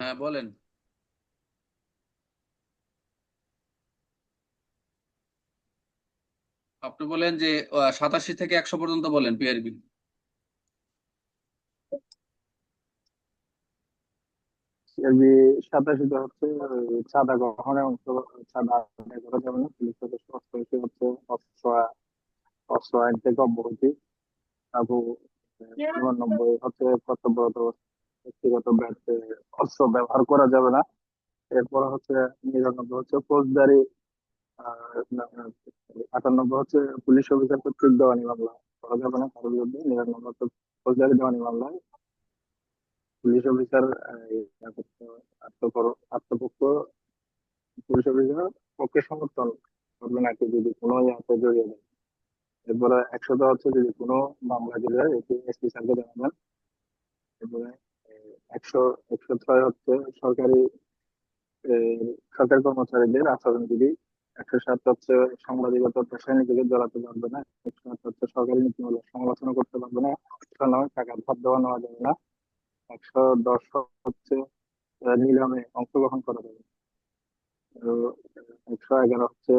হ্যাঁ বলেন। আপনি বলেন যে সাতাশি থেকে একশো পর্যন্ত বলেন পিআরবি সিআরবি সাতাশিতে হচ্ছে চাঁদা গ্রহণের অংশ চাঁদা আদায় করা যাবে না। পুলিশ সদস্য অষ্টআশি হচ্ছে অস্ত্র অস্ত্র আইন থেকে অব্যাহতি। তারপর চুরানব্বই হচ্ছে কর্তব্যরত ব্যক্তিগত অস্ত্র ব্যবহার করা যাবে না। এরপর হচ্ছে নিরানব্বই হচ্ছে ফৌজদারি আটানব্বই হচ্ছে পুলিশ অফিসার কর্তৃক দেওয়ানি মামলা করা যাবে না, কারোর বিরুদ্ধে নিরানব্বই হচ্ছে ফৌজদারি দেওয়ানি মামলায় পুলিশ অফিসার আত্মপক্ষ পুলিশ অফিসার পক্ষে সমর্থন করবে নাকি যদি কোনো ইয়াতে জড়িয়ে দেয় এরপরে একশোটা হচ্ছে যদি কোনো মামলা জড়িয়ে এটি এসপি স্যারকে জানাবেন। এরপরে একশো একশো ছয় হচ্ছে সরকারি সরকারি কর্মচারীদের আচরণবিধি একশো সাত হচ্ছে সাংবাদিকতা পেশায় নিজেকে জড়াতে পারবে না, একশো আট হচ্ছে সরকারি নীতিমূলক সমালোচনা করতে পারবে না, একশো নয় টাকা ধার দেওয়া নেওয়া যাবে না, একশো দশ হচ্ছে নিলামে অংশগ্রহণ করা যাবে একশো এগারো হচ্ছে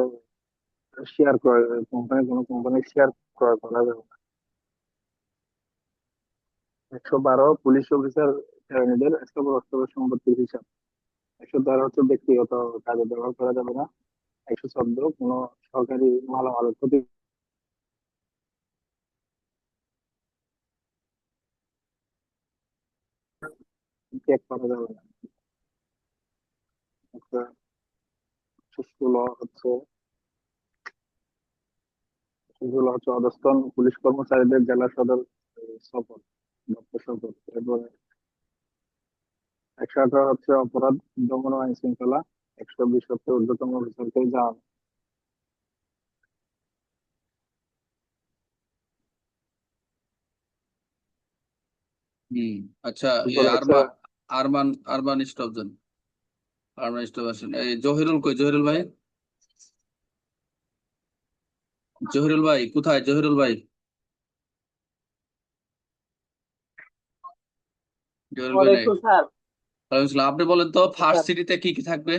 শেয়ার ক্রয় কোম্পানি কোনো কোম্পানির শেয়ার ক্রয় করা যাবে না। একশো বারো পুলিশ অফিসার শ্রেণীদের স্থাবর অস্থাবর সম্পত্তির হিসাব। একশো তেরো হচ্ছে ব্যক্তিগত কাজে ব্যবহার করা যাবে না। একশো চোদ্দ কোনো সরকারি মালামালের ক্ষতি চেক করা যাবে না। হচ্ছে। পুলিশ কর্মচারীদের জেলা সদর সফর দপ্তর সফর এরপরে একশো আঠারো হচ্ছে অপরাধ দমন আইন শৃঙ্খলা একশো বিশ হচ্ছে ঊর্ধ্বতন অফিসারকে যান হুম আচ্ছা আরমান আরমান আরমান স্টপ দেন। আরমান স্টপ আসেন। এই জহিরুল কই জহিরুল ভাই? জহিরুল ভাই কোথায়? জহিরুল ভাই। জহিরুল ভাই নাই। আপনি বলেন তো ফার্স্ট সিটিতে কি কি থাকবে?